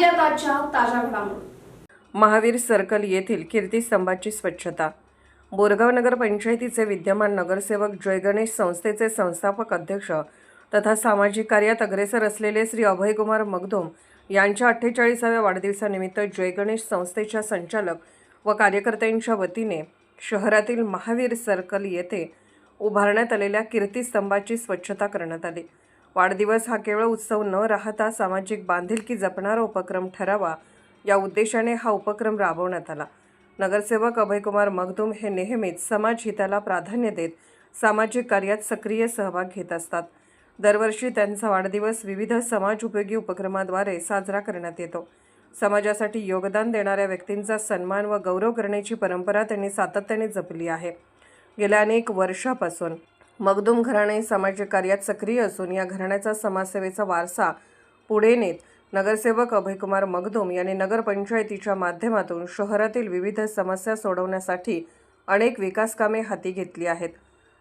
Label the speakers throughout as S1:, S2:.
S1: पाहूयात आजच्या ताज्या घडामोडी.
S2: महावीर सर्कल येथील कीर्तीस्तंभाची स्वच्छता. बोरगाव नगर पंचायतीचे विद्यमान नगरसेवक जयगणेश संस्थेचे संस्थापक अध्यक्ष तथा सामाजिक कार्यात अग्रेसर असलेले श्री अभयकुमार मगदोम यांच्या अठ्ठेचाळीसाव्या वाढदिवसानिमित्त जयगणेश संस्थेच्या संचालक व कार्यकर्त्यांच्या वतीने शहरातील महावीर सर्कल येथे उभारण्यात आलेल्या कीर्तीस्तंभाची स्वच्छता करण्यात आली. वाढदिवस हा केवळ उत्सव न राहता सामाजिक बांधिलकी जपणारा उपक्रम ठरावा. या उद्देशाने हा उपक्रम राबवण्यात आला. नगरसेवक अभयकुमार मगदूम हे नेहमीच समाजहिताला प्राधान्य देत सामाजिक कार्यात सक्रिय सहभाग घेत असतात. दरवर्षी त्यांचा वाढदिवस विविध समाज उपयोगी उपक्रमाद्वारे साजरा करण्यात येतो. समाजासाठी योगदान देणाऱ्या व्यक्तींचा सन्मान व गौरव करण्याची परंपरा त्यांनी सातत्याने जपली आहे. गेल्या अनेक वर्षापासून मगदूम घराणे सामाजिक कार्यात सक्रिय असून या घराण्याचा समाजसेवेचा वारसा पुढे नेत नगरसेवक अभयकुमार मगदूम यांनी नगरपंचायतीच्या माध्यमातून शहरातील विविध समस्या सोडवण्यासाठी अनेक विकासकामे हाती घेतली आहेत.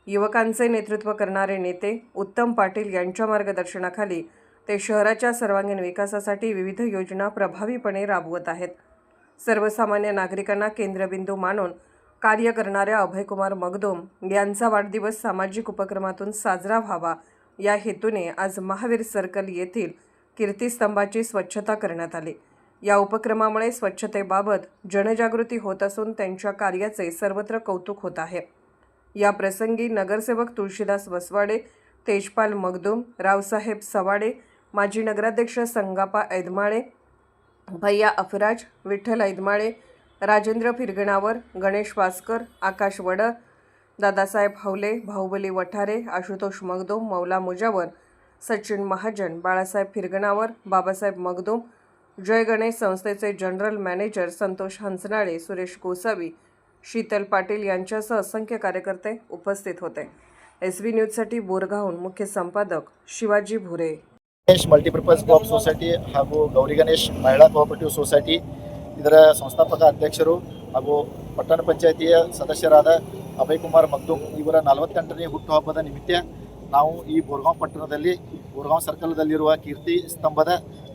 S2: युवकांचे नेतृत्व करणारे नेते उत्तम पाटील यांच्या मार्गदर्शनाखाली ते शहराच्या सर्वांगीण विकासासाठी विविध योजना प्रभावीपणे राबवत आहेत. सर्वसामान्य नागरिकांना केंद्रबिंदू मानून कार्य करणाऱ्या अभयकुमार मगदोम यांचा वाढदिवस सामाजिक उपक्रमातून साजरा व्हावा. या हेतूने आज महावीर सर्कल येथील कीर्तिस्तंभाची स्वच्छता करण्यात आली. या उपक्रमामुळे स्वच्छतेबाबत जनजागृती होत असून त्यांच्या कार्याचे सर्वत्र कौतुक होत आहे. या प्रसंगी नगरसेवक तुळशीदास वसवाडे तेजपाल मगदूम रावसाहेब सवाडे माजी नगराध्यक्ष संगापा ऐदमाळे भैया अफराज विठ्ठल ऐदमाळे राजेंद्र फिरगणावर गणेश वासकर आकाश वड दादासाहेब हवले बाहुबली वठारे आशुतोष मगदोम मौला मुजावर सचिन महाजन बाळासाहेब फिरगणावर बाबासाहेब मगदोम जय गणेश संस्थेचे जनरल मॅनेजर संतोष हंसनाळे सुरेश गोसावी शीतल पाटील यांच्यासह असंख्य कार्यकर्ते उपस्थित होते. एस बी न्यूजसाठी बोरगावहून मुख्य संपादक Shivaji Bhure.
S3: Ganesh multipurpose co-op society हा गौरी गणेश महिला कॉपरेटिव्ह सोसायटी ಇದರ ಸಂಸ್ಥಾಪಕ ಅಧ್ಯಕ್ಷರು ಹಾಗೂ ಪಟ್ಟಣ ಪಂಚಾಯಿತಿಯ ಸದಸ್ಯರಾದ ಅಭಯ್ ಕುಮಾರ್ ಮಗ್ದುಮ್ ಇವರ ನಲವತ್ತೆಂಟನೇ ಹುಟ್ಟುಹಬ್ಬದ ನಿಮಿತ್ತ ನಾವು ಈ ಬೋರ್ಗಾಂವ್ ಪಟ್ಟಣದಲ್ಲಿ, ಬೋರ್ಗಾಂವ್ ಸರ್ಕಲ್ದಲ್ಲಿರುವ ಕೀರ್ತಿ ಸ್ತಂಭದ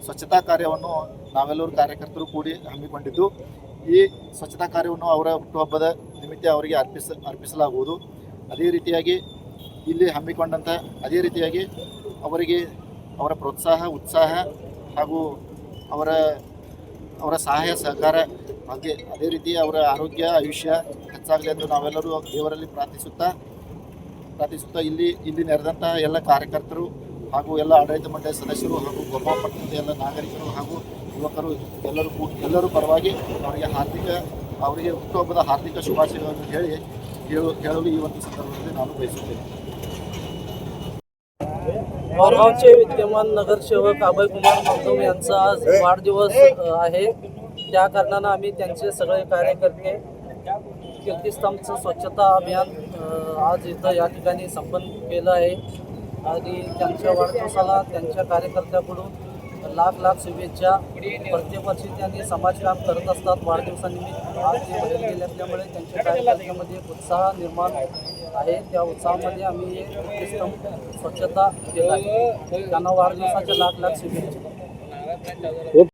S3: ಸ್ವಚ್ಛತಾ ಕಾರ್ಯವನ್ನು ನಾವೆಲ್ಲರೂ ಕಾರ್ಯಕರ್ತರು ಕೂಡಿ ಹಮ್ಮಿಕೊಂಡಿದ್ದು, ಈ ಸ್ವಚ್ಛತಾ ಕಾರ್ಯವನ್ನು ಅವರ ಹುಟ್ಟುಹಬ್ಬದ ನಿಮಿತ್ತ ಅವರಿಗೆ ಅರ್ಪಿಸ, ಅರ್ಪಿಸಲಾಗುವುದು. ಅದೇ ರೀತಿಯಾಗಿ ಇಲ್ಲಿ ಹಮ್ಮಿಕೊಂಡಂಥ, ಅದೇ ರೀತಿಯಾಗಿ ಅವರಿಗೆ ಅವರ ಪ್ರೋತ್ಸಾಹ, ಉತ್ಸಾಹ ಹಾಗೂ ಅವರ ಅವರ ಸಹಾಯ, ಸಹಕಾರ, ಹಾಗೆ ಅದೇ ರೀತಿ ಅವರ ಆರೋಗ್ಯ, ಆಯುಷ್ಯ ಹೆಚ್ಚಾಗಲಿ ಎಂದು ನಾವೆಲ್ಲರೂ ದೇವರಲ್ಲಿ ಪ್ರಾರ್ಥಿಸುತ್ತಾ ಪ್ರಾರ್ಥಿಸುತ್ತಾ ಇಲ್ಲಿ ಇಲ್ಲಿ ನೆರೆದಂತಹ ಎಲ್ಲ ಕಾರ್ಯಕರ್ತರು ಹಾಗೂ ಎಲ್ಲ ಆಡಳಿತ ಮಂಡಳಿ ಸದಸ್ಯರು ಹಾಗೂ ಗೋಪಾಲ್ ಪಟ್ಟಣದ ಎಲ್ಲ ನಾಗರಿಕರು ಹಾಗೂ ಯುವಕರು, ಎಲ್ಲರೂ ಎಲ್ಲರೂ ಪರವಾಗಿ ಅವರಿಗೆ ಹಾರ್ದಿಕ, ಅವರಿಗೆ ಹುಟ್ಟುಹಬ್ಬದ ಹಾರ್ದಿಕ ಶುಭಾಶಯಗಳನ್ನು ಹೇಳು, ಹೇಳಲು ಈ ಒಂದು ಸಂದರ್ಭದಲ್ಲಿ ನಾನು ಬಯಸುತ್ತೇನೆ.
S4: बोरगावचे विद्यमान नगरसेवक अभयकुमार मगदूम यांचा आज वाढदिवस आहे. त्या कारणानं आम्ही त्यांचे सगळे कार्यकर्ते कीर्तिस्तंभचं स्वच्छता अभियान आज इथं या ठिकाणी संपन्न केलं आहे. आणि त्यांच्या वाढदिवसाला त्यांच्या कार्यकर्त्याकडून लाख लाख शुभेच्छा. प्रत्येक वर्षी त्यांनी समाजकाम करत असतात. वाढदिवसानिमित्त आज ते बाहेर गेले असल्यामुळे त्यांच्या कार्यकर्त्यामध्ये उत्साह निर्माण आहे. त्या उत्साहामध्ये आम्ही एक स्वच्छता केला आहे. त्यांना वाढदिवसाच्या लाख लाख शुभेच्छा.